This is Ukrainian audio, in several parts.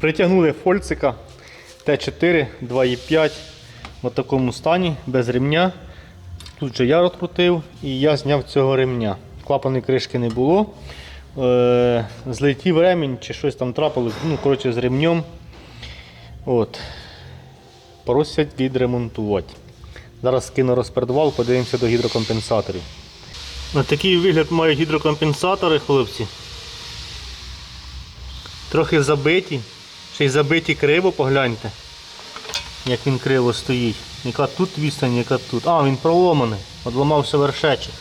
Притягнули фольцика Т4 2,5 в такому стані, без ремня. Тут же я розкрутив і я зняв цього ремня. Клапаної кришки не було. Е, злетів ремінь чи щось там трапилось, ну, коротше, з ремнем. От. Просять відремонтувати. Зараз скину розпередував, подивимося до гідрокомпенсаторів. Ось такий вигляд мають гідрокомпенсатори, хлопці. Трохи забиті. Ще й забиті криво, погляньте. Як він криво стоїть. Яка тут відстань, яка тут. А, він проломаний. Одламався вершечок.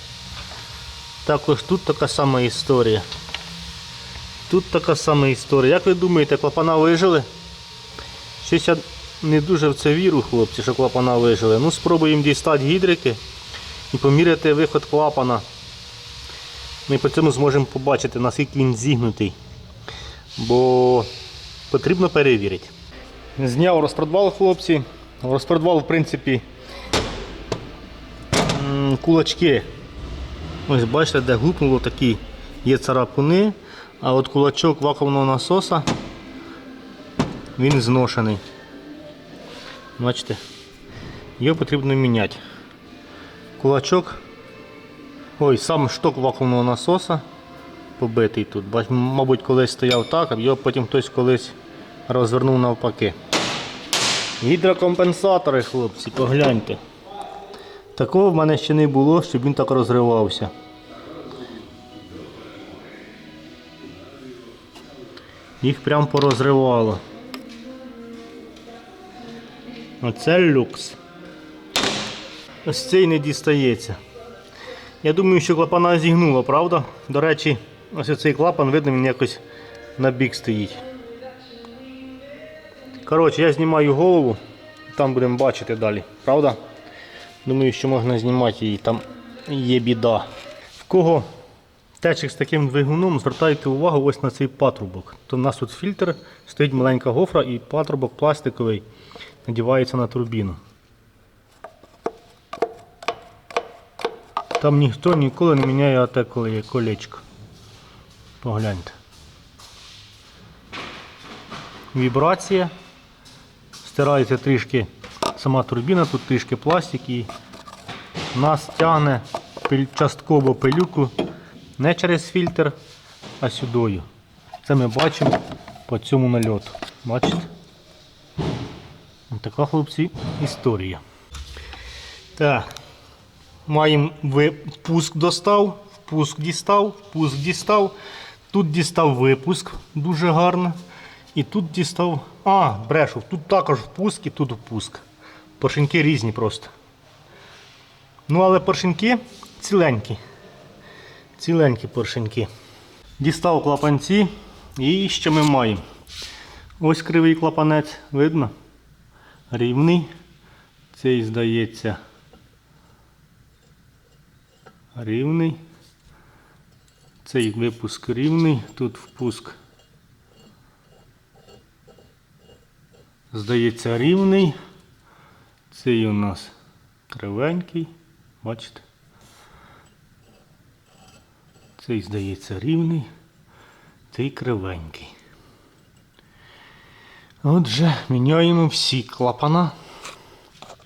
Також тут така сама історія. Тут така сама історія. Як ви думаєте, клапана вижили? Щось я не дуже в це вірю, хлопці, що клапана вижили. Ну, спробуємо дістати гідрики і поміряти виход клапана. Ми по цьому зможемо побачити, наскільки він зігнутий. Бо потрібно перевірити. Зняв розпродвал, хлопці. Розпродвал, в принципі, кулачки. Ось бачите, де гупнуло такі є царапини, а от кулачок вакуумного насоса він зношений. Бачите, його потрібно міняти. Кулачок, ой, сам шток вакуумного насоса побитий тут. Бач, Мабуть, колись стояв так, а його потім хтось колись розвернув навпаки. Гідрокомпенсатори, хлопці, погляньте. Такого в мене ще не було, щоб він так розривався. Їх прям порозривало. Оце люкс. Ось цей не дістається. Я думаю, що клапана зігнула, правда? До речі, ось цей клапан, видно, він якось на бік стоїть. Коротше, я знімаю голову, там будемо бачити далі, правда? Думаю, що можна знімати її, там є біда. В кого течик з таким двигуном, звертайте увагу ось на цей патрубок. То в нас тут фільтр, стоїть маленька гофра і патрубок пластиковий надівається на турбіну. Там ніхто ніколи не міняє оте колечко. Погляньте. Вібрація. Стирається трішки сама турбіна, тут трішки пластик і нас тягне частково пилюку не через фільтр, а сюдою. Це ми бачимо по цьому нальоту. Бачите? Така, хлопці, історія. Так. Маємо впуск достав, впуск дістав, впуск дістав. Тут дістав випуск дуже гарно. І тут дістав. А, брешу, тут також впуск і тут впуск. Поршеньки різні просто. Ну, але поршеньки ціленькі. Ціленькі поршеньки. Дістав клапанці. І що ми маємо? Ось кривий клапанець, видно? Рівний. Цей, здається, рівний. Цей випуск рівний, тут впуск. Здається, рівний. Цей у нас кривенький. Бачите? Цей, здається, рівний. Цей кривенький. Отже, міняємо всі клапана.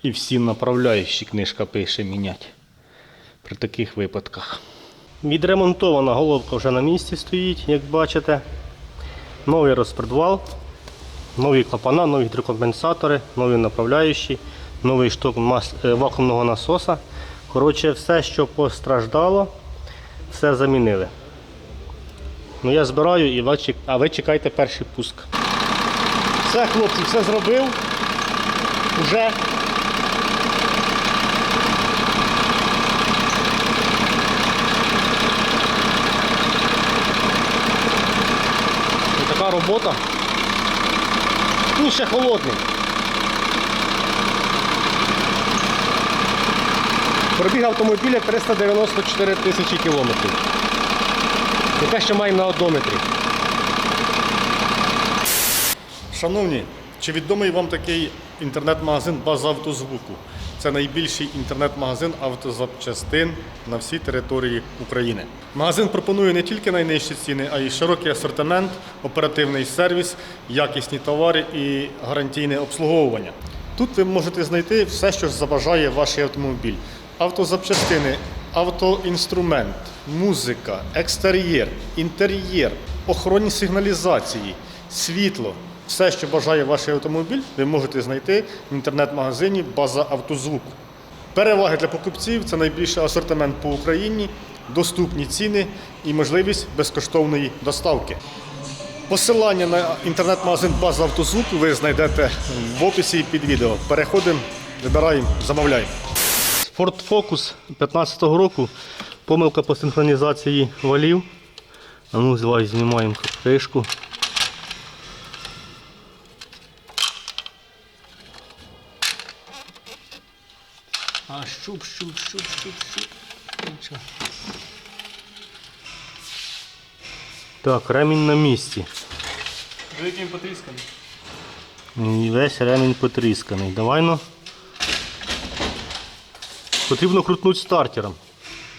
І всі направляючі книжка пише міняти при таких випадках. Відремонтована головка вже на місці стоїть, як бачите. Новий розпредвал, нові клапана, нові гідрокомпенсатори, нові направляючі, новий шток е, вакуумного насоса. Коротше, все, що постраждало, все замінили. Ну я збираю, і ви а ви чекайте перший пуск. Все, хлопці, все зробив. Уже робота. Ну, ще холодний. Пробіг автомобіля 394 тисячі кілометрів. І те, що маємо на одометрі. Шановні, чи відомий вам такий інтернет-магазин база автозвуку? Це найбільший інтернет-магазин автозапчастин на всій території України. Магазин пропонує не тільки найнижчі ціни, а й широкий асортимент, оперативний сервіс, якісні товари і гарантійне обслуговування. Тут ви можете знайти все, що забажає ваш автомобіль: автозапчастини, автоінструмент, музика, екстер'єр, інтер'єр, охоронні сигналізації, світло. Все, що бажає ваш автомобіль, ви можете знайти в інтернет-магазині База Автозвук. Переваги для покупців це найбільший асортимент по Україні, доступні ціни і можливість безкоштовної доставки. Посилання на інтернет-магазин База Автозвук ви знайдете в описі під відео. Переходимо, вибираємо, замовляємо. Ford Focus 15 року. Помилка по синхронізації валів. Ну, знімаємо кришку. А щуп, щуп, щуп, щуп, щуп. Нічого. Так, ремінь на місці. Великим потрісканий. І весь ремінь потрісканий. Давай ну. Потрібно крутнути стартером.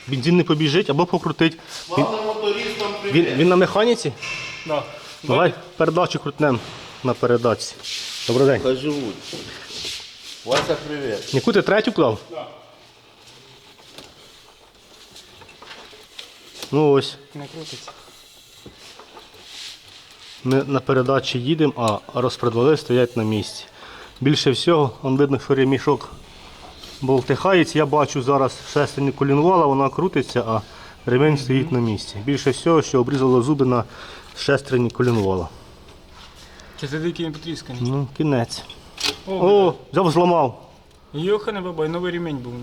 Бензин не побіжить або покрутить. Він, він, він на механіці? Да. Давай передачу крутнемо на передачці. Добрий день. Хай живуть. Вася, привіт. Яку ти третю клав? Да. Ну ось. Не крутиться. Ми на передачі їдемо, а розпредвали стоять на місці. Більше всього, он видно, що ремішок болтихається. Я бачу зараз шестерню колінвала, вона крутиться, а ремень стоїть на місці. Більше всього, що обрізало зуби на шестерні колінвала. Чи це великий потрісканий? Ну, кінець. О, О, взяв, зламав. Йохане бабай, новий ремінь був.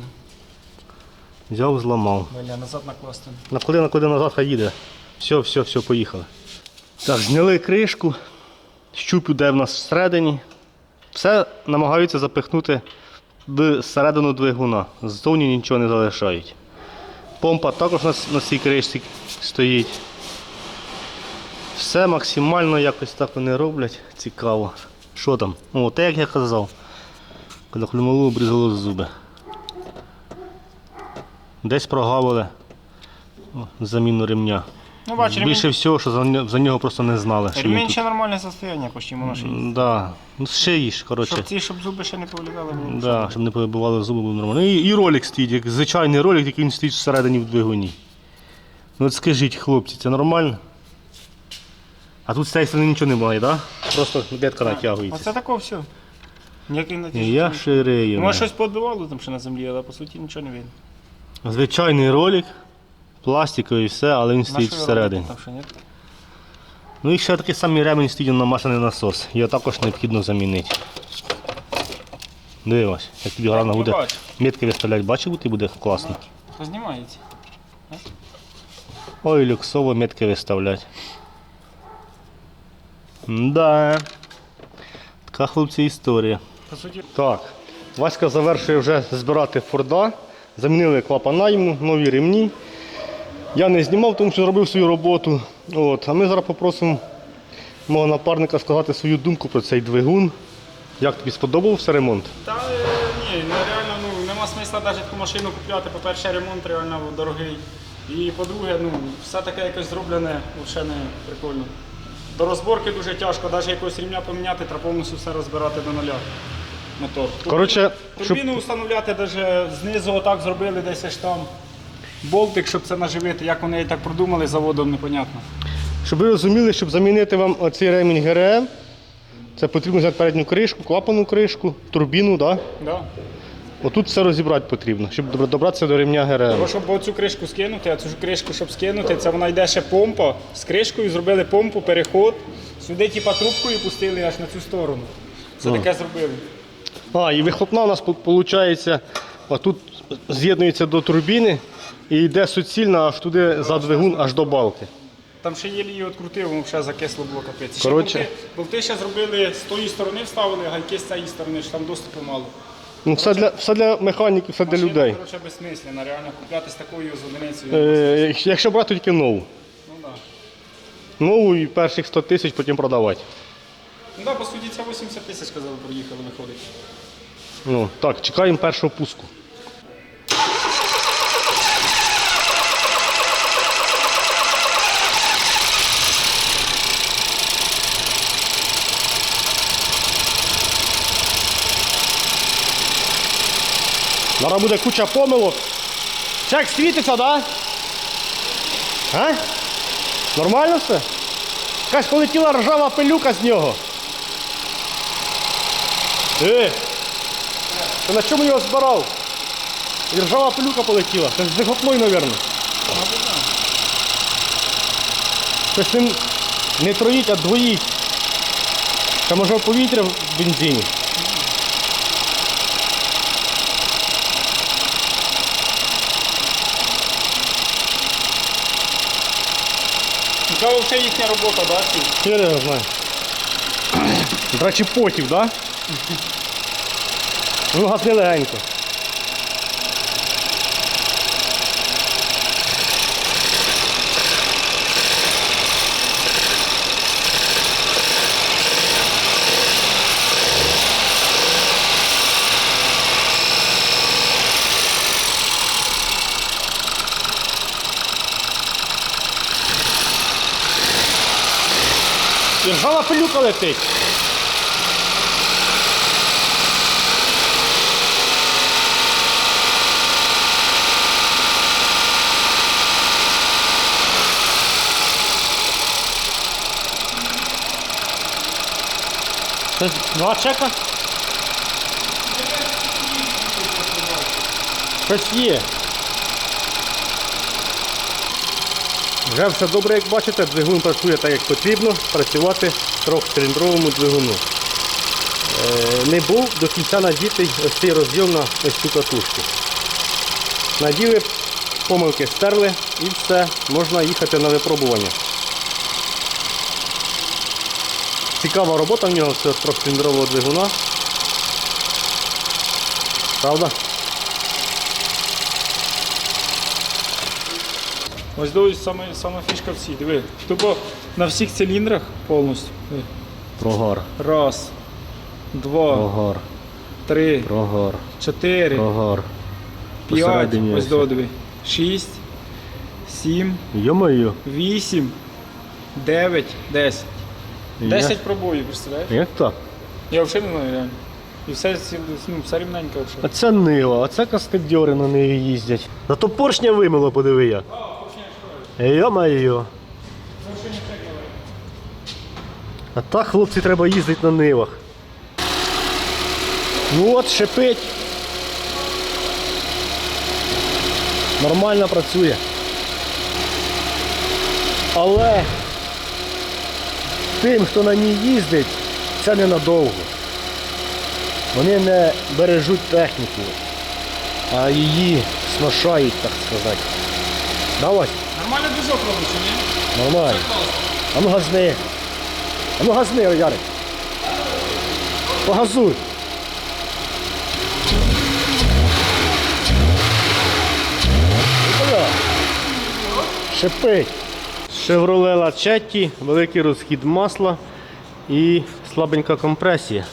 Взяв, зламав. Бля, назад накласти. Наклади, наклади назад, хай їде. Все, все, все, поїхали. Так, зняли кришку, щуп іде в нас всередині. Все намагаються запихнути в середину двигуна. Ззовні нічого не залишають. Помпа також на, на цій кришці стоїть. Все максимально якось так вони роблять. Цікаво. Що там? О, те як я казав. Коли хлюмалу обрізало зуби. Десь прогавили заміну ремня. Ну бач, ремінь, Більше всього, що за, за нього просто не знали. Що ремінь тут. ще нормальне состояння, почти воно ще є. Да. Ну, ще їж, коротше. Щоб ці, щоб зуби ще не повилітали. блін. Да, щоб не побивали зуби, було нормально. І, і ролик стоїть, як звичайний ролик, який він стоїть всередині в двигуні. Ну от скажіть, хлопці, це нормально? А тут з цієї сторони нічого немає, так? Да? Просто бетка натягується. Оце тако все. Ніякий І натяжки. я ширею. Може щось подбивало там ще на землі, але по суті нічого не видно. Звичайний ролик, пластиковий і все, але він стоїть Нашої всередині. роботи Там ще ні? Ну і ще такий самий ремень стоїть на масляний насос. Його також необхідно замінити. Дивимось, як тобі гарно ну, буде. бачу. Метки виставляти, бачив, ти буде класно. Знімається. Ой, люксово метки виставлять. Да. Така хлопці історія. По суті, Так, Васька завершує вже збирати Форда. Замінили клапана йому, нові ремні. Я не знімав, тому що зробив свою роботу. От. А ми зараз попросимо мого напарника сказати свою думку про цей двигун. Як тобі сподобався ремонт? Та е, ні, ну, реально ну, нема смисла навіть таку машину купляти. По-перше, ремонт реально дорогий. І по-друге, ну, все таке якось зроблене, взагалі не прикольно. До розборки дуже тяжко, навіть якогось рівня поміняти, треба повністю все розбирати до нуля. Мотор. Коротше, щоб- Турбіну встановляти навіть знизу отак зробили десь аж там. Болтик, щоб це наживити. Як вони так продумали заводом, непонятно. Щоб ви розуміли, щоб замінити вам оцей ремінь ГРМ, це потрібно взяти передню кришку, клапану кришку, турбіну, да? Да. Отут все розібрати потрібно, щоб добратися до ремня ГРМ. Бо щоб оцю кришку скинути, а цю кришку, щоб скинути, це вона йде ще помпа. З кришкою зробили помпу, переход. Сюди типа трубкою пустили аж на цю сторону. Це таке зробили. А, і вихлопна у нас виходить, отут з'єднується до турбіни і йде суцільно аж туди за двигун, аж до балки. Там ще єлі її відкрутив, воно ще закисло було капець. Ще болти, болти ще зробили з тої сторони вставили, гайки з цієї сторони, що там доступу мало. Ну, все для, все для механіків, все для Машина, людей. коротше, безсмислена, реально купляти з такою з одиницею. Е, якщо брати тільки нову. Ну так. Нову і перших 100 тисяч потім продавати. Ну так, по суті, це 80 тисяч, казали, проїхали, виходить. Ну, так, чекаємо першого пуску. Зараз буде куча помилок. Чек світиться, да? А? Нормально все? Якась полетіла ржава пилюка з нього. Е! Ти на чому його збирав? І ржава пилюка полетіла. Це з двиготною, мабуть. Щось він не троїть, а двоїть. Та може повітря в бензині. Яка їхня робота, да? Я знаю. Драчіпотів, да? Ну, гасни легенько. Пилюка летить. Це два чека? Щось є. Вже все добре, як бачите, двигун працює так, як потрібно, працювати трьохциліндровому двигуну. Е, Не був до кінця надітий ось цей розділ на ось цю катушку. Наділи, помилки стерли і все, можна їхати на випробування. Цікава робота в нього цього трьохциліндрового двигуна. Правда? Ось дивись, саме, саме фішка в цій. Диви. Тупо на всіх циліндрах повністю. Диви. Прогар, Раз, два, прогар, три, прогар, чотири, прогар. п'ять, Посередині ось ось. до диви. Шість, сім, Йо-моє. вісім, дев'ять, десять. Десять пробоїв, представляєш? Як так? Я взагалі не знаю реально. І все, ці- ну, все рівненько А взагалі. це Нива, а це каскадьори на Ниві їздять. Зато поршня вимило, подиви як. Йо-моє. А так, хлопці, треба їздити на Нивах. Ну от, шипить. Нормально працює. Але тим, хто на ній їздить, це ненадовго. Вони не бережуть техніку, а її сношають, так сказати. Давай, Нормально движок робить, чи ні? нормально. А ну газни. А ну газни, о, Ярик. Погазуй. Шипить. Chevrolet Lachetti, великий розхід масла і слабенька компресія.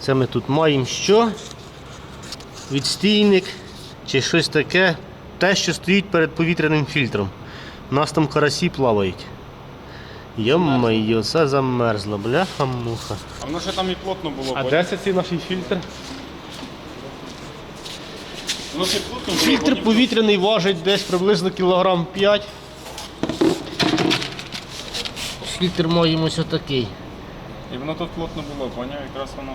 Це ми тут маємо що? Відстійник чи щось таке. Те, що стоїть перед повітряним фільтром. У нас там карасі плавають. Йо-моє, це замерзло, бляха-муха. А воно ще там і плотно було. А бо- де це цей наш фільтр? Воно ще плотно було. Фільтр ні- повітряний важить десь приблизно кілограм 5. Фільтр маємо ось отакий. І воно тут плотно було, поняв, якраз воно.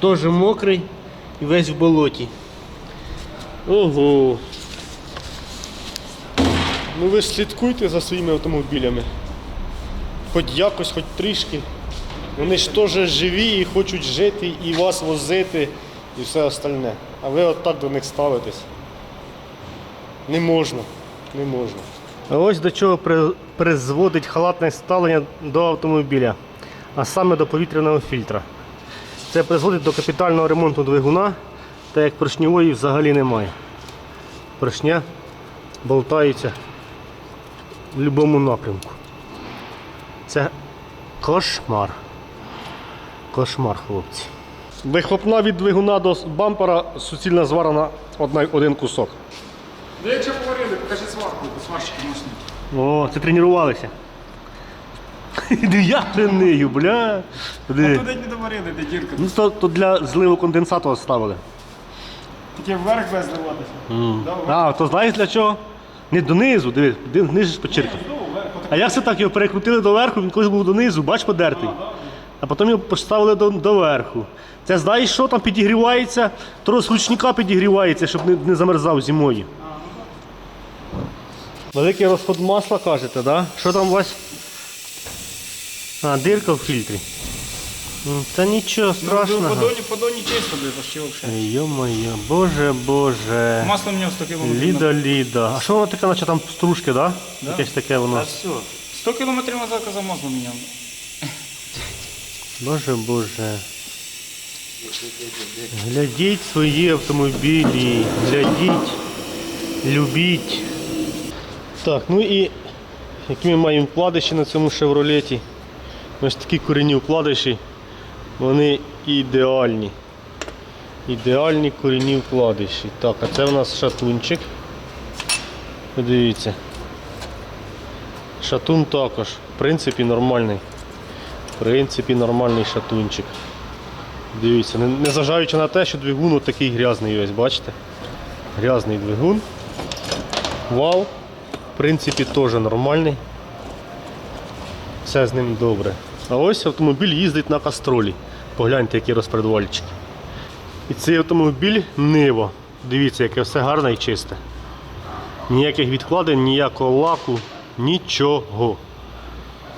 Теж мокрий і весь в болоті. Ого. Ну ви ж слідкуйте за своїми автомобілями. Хоч якось, хоч трішки. Вони ж теж живі і хочуть жити, і вас возити, і все остальне. А ви отак до них ставитесь. Не можна. Не можна. А ось до чого призводить халатне ставлення до автомобіля, а саме до повітряного фільтра. Це призводить до капітального ремонту двигуна, так як поршньової взагалі немає. Поршня болтаються в будь-якому напрямку. Це кошмар. Кошмар, хлопці. Вихлопна від двигуна до бампера суцільно зварена одна, один кусок. Ви якщо говорили, покажи сварку, бо сварщики мощні. О, це тренувалися. Я треную, бля. Диви. Туди не доварили, де дірка. Ну, то, то для зливу конденсату ставили. Тільки вверх без зливатися. Да, А, то знаєш для чого? Не донизу, диви, де нижче. А як це так його перекрутили доверху, він колись був донизу, бач, подертий. А потім його поставили до, доверху. Це знаєш, що там підігрівається, трос ручника підігрівається, щоб не, не замерзав зимою. Великий розход масла кажете, да? Що там у вас? А, дирка в фільтрі. Ну, Та нічого Ну, страшного. доні, по доні чисто, блядь, почти взагалі. Йо-моє, боже, боже. Масло мені 100 кілометрів. Ліда, Ліда. А що воно таке, наче там стружки, да? Якесь таке воно. все. 100 кілометрів назад казав масло міняв. Боже, боже. Глядіть свої автомобілі, глядіть, любіть. Так, ну і які ми маємо вкладиші на цьому шевролеті. Ось такі корінні вкладиші. Вони ідеальні. Ідеальні корінні вкладиші. Так, а це у нас шатунчик. Подивіться. Шатун також, в принципі, нормальний. В принципі, нормальний шатунчик. Дивіться, не- незважаючи на те, що двигун от такий грязний ось, бачите? Грязний двигун. Вал, в принципі, теж нормальний. Все з ним добре. А ось автомобіль їздить на кастролі. Погляньте, які розпредвальчики. І цей автомобіль Нива. Дивіться, яке все гарне і чисте. Ніяких відкладень, ніякого лаку, нічого.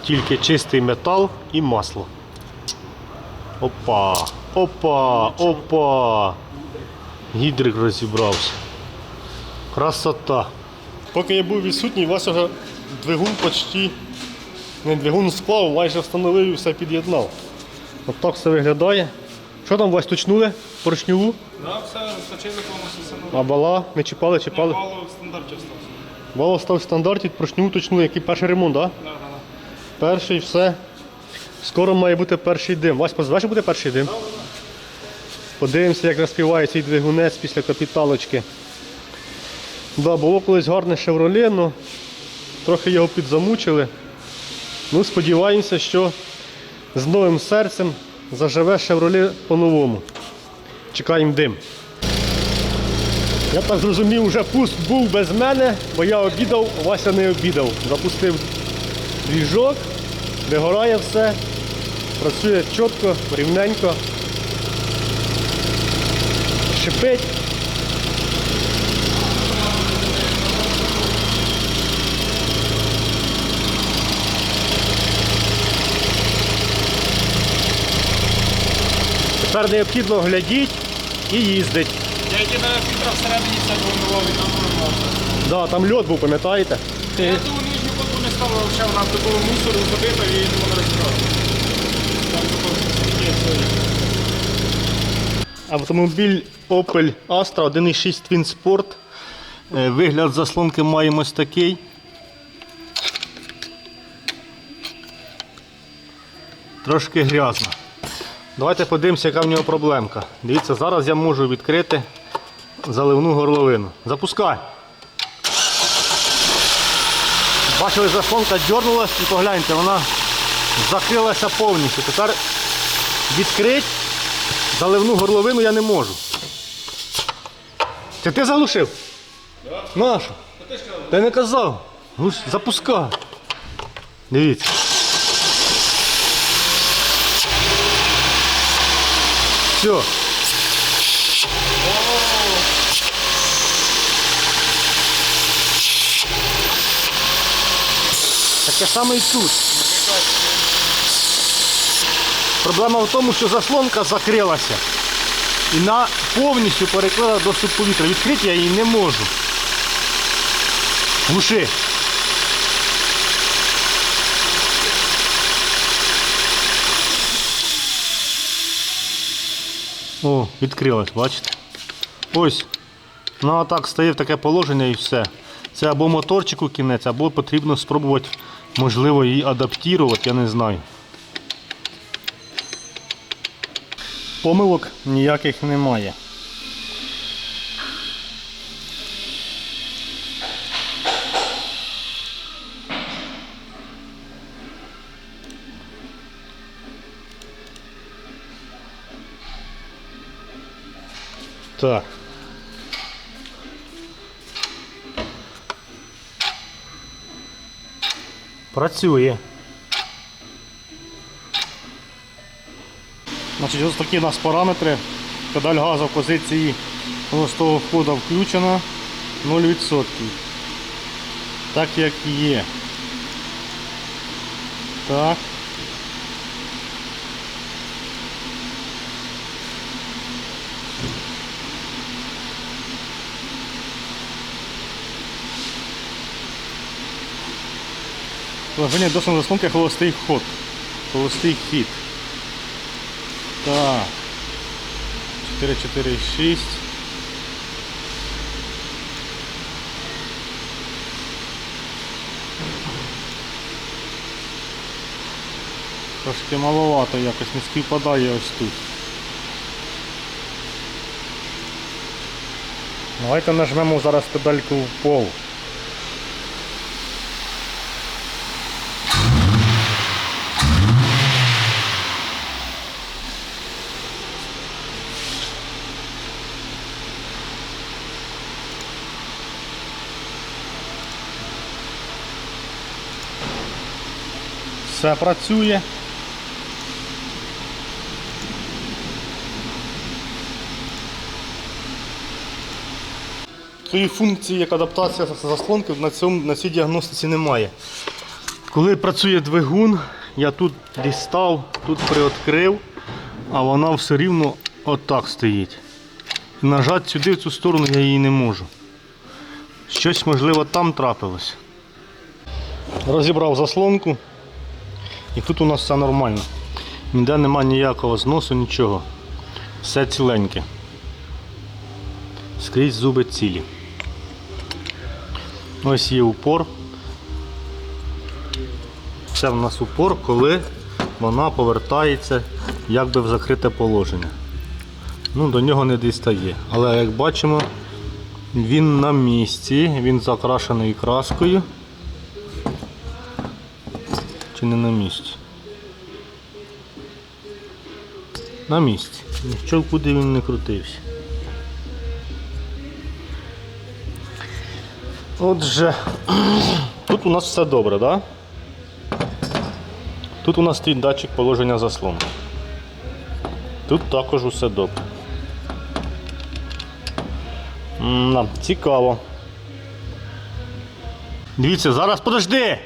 Тільки чистий метал і масло. Опа, опа, опа. Гідрик розібрався. Красота. Поки я був відсутній, Вася вже двигун почти, не двигун склав, майже встановив і все під'єднав. От так все виглядає. Що там Вась точнули? Поршньову? Да, все, розточили повністю все. А бала не чіпали, чіпали. Мало в стандарті остався. Бала став в стандарті, поршньову точнули, який перший ремонт, так? Да? Да, да, да. Перший, все. Скоро має бути перший дим. Вась, позиваєш, що буде перший дим? Подивимося, як розпіває цей двигунець після капіталочки. Да, було колись гарне шевроле, але трохи його підзамучили. Ну, сподіваємося, що з новим серцем заживе шевроле по-новому. Чекаємо дим. Я так зрозумів, вже пуст був без мене, бо я обідав, Вася не обідав. Запустив двіжок, вигорає все, працює чітко, рівненько. Шипить. Тепер необхідно глядіть і їздить. Я єдине фільтра всередині все планував і там формувався. Да, там льот був, пам'ятаєте? Я ту нижню котлу не ставив, взагалі вона такого мусору забита і не можна розібрати. Там є. Автомобіль Opel Astra 1.6 Twin Sport. Е, Вигляд заслонки маємо ось такий. Трошки грязно. Давайте подивимося, яка в нього проблемка. Дивіться, зараз я можу відкрити заливну горловину. Запускай. Бачили, заслонка дернулась і погляньте, вона закрилася повністю. Тепер відкрити Заливну горловину я не можу. Це ти заглушив? Да. Нашу? Я не казав. Запускай. Дивіться. Все. Таке саме і тут. Проблема в тому, що заслонка закрилася і на повністю перекрила доступ повітря. Відкрити я її не можу. Глуши. О, відкрилось, бачите? Ось. Ну а так стає в таке положення і все. Це або моторчику кінець, або потрібно спробувати, можливо, її адаптувати, я не знаю. Помилок ніяких немає. Так. Працює. Значить, ось такі у нас параметри. Педаль газу в позиції холостого входу включена 0%. Так як є. Так. Положення досить заслонки холостий ход. Холостий хід. Так. 4, 4, 6. Трошки маловато якось не співпадає ось тут. Давайте нажмемо зараз педальку в пол. Все працює. Тої функції, як адаптація заслонки, на, цьому, на цій діагностиці немає. Коли працює двигун, я тут дістав, тут приоткрив, а вона все рівно отак стоїть. Нажати сюди, в цю сторону я її не можу. Щось можливо там трапилось. Розібрав заслонку. І тут у нас все нормально. Ніде нема ніякого зносу, нічого. Все ціленьке. Скрізь зуби цілі. Ось є упор. Це в нас упор, коли вона повертається якби в закрите положення. Ну, До нього не дістає. Але як бачимо, він на місці, він закрашений краскою. Чи не на місці? На місці. Нічого куди він не крутився. Отже, тут у нас все добре, так? Да? Тут у нас стоїть датчик положення заслону. Тут також усе добре. М, Цікаво. Дивіться, зараз подожди!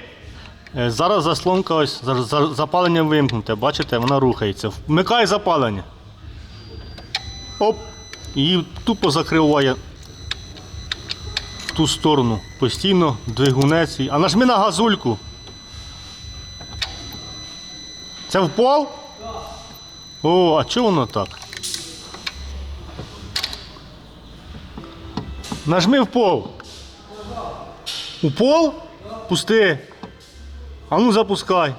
Е, Зараз заслонка ось за- за- запалення вимкнуте, бачите, вона рухається. Вмикай запалення. Оп! І тупо закриває в ту сторону. Постійно двигунець. А нажми на газульку. Це в пол? О, а чого воно так? Нажми в пол. У пол? Пусти. А ну запускай.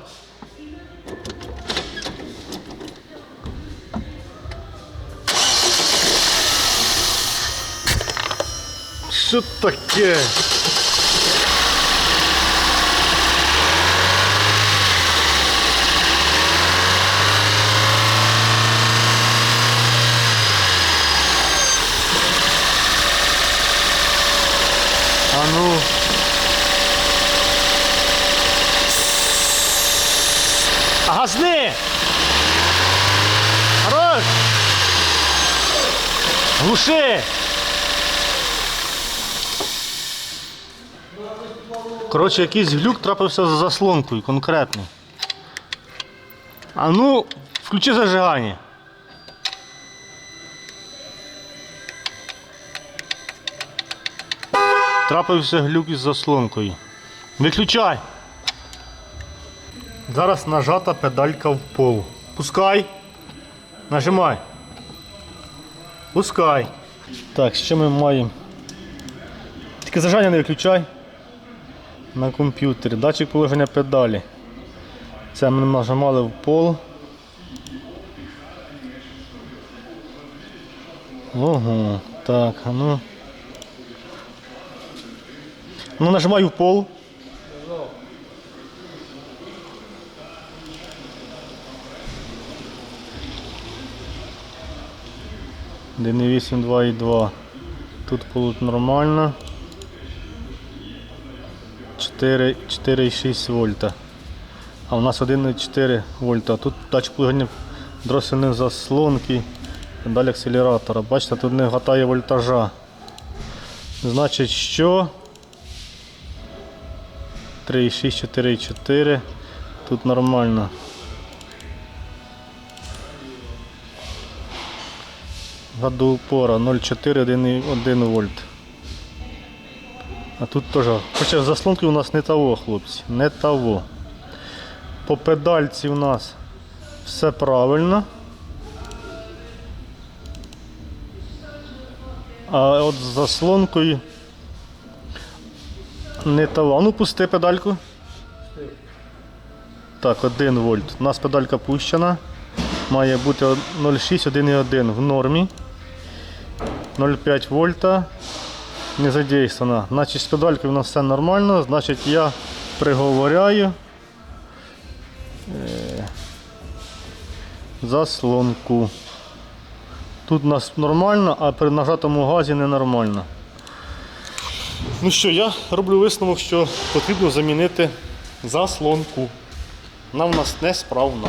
Що таке? А ну. А газни! Хорош! Глуши! Коротше, якийсь глюк трапився за заслонкою конкретний. А ну, включи зажигання. Трапився глюк із заслонкою. Виключай! Зараз нажата педалька в пол. Пускай. Нажимай. Пускай. Так, що ми маємо? Тільки зажання не виключай. На комп'ютері. Датчик положення педалі. Це ми нажимали в пол. Ого, так, а ну. Ну нажимаю в пол. Де не 8, 2 і 2. Тут полут нормально. 4,6 вольта. А у нас 1,4 вольта. Тут датчик дросельної заслонки. Далі акселератора. Бачите, тут не вистачає вольтажа. Значить, що 3,6, 4,4. Тут нормально. Гадоупора 0,4, 1,1 вольт. А тут теж. Хоча заслонки у нас не того, хлопці. Не того. По педальці у нас все правильно. А от з заслонкою не того. Ну пусти педальку. Так, 1 вольт. У нас педалька пущена. Має бути 0,6, 1,1 в нормі. 0,5 вольта не задействована. Значить, з педалькою у нас все нормально, значить я приговоряю е, заслонку. Тут у нас нормально, а при нажатому газі ненормально. Ну що, я роблю висновок, що потрібно замінити заслонку. Вона в нас несправна.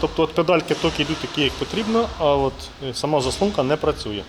Тобто от педальки токи йдуть такі, як потрібно, а от е, сама заслонка не працює.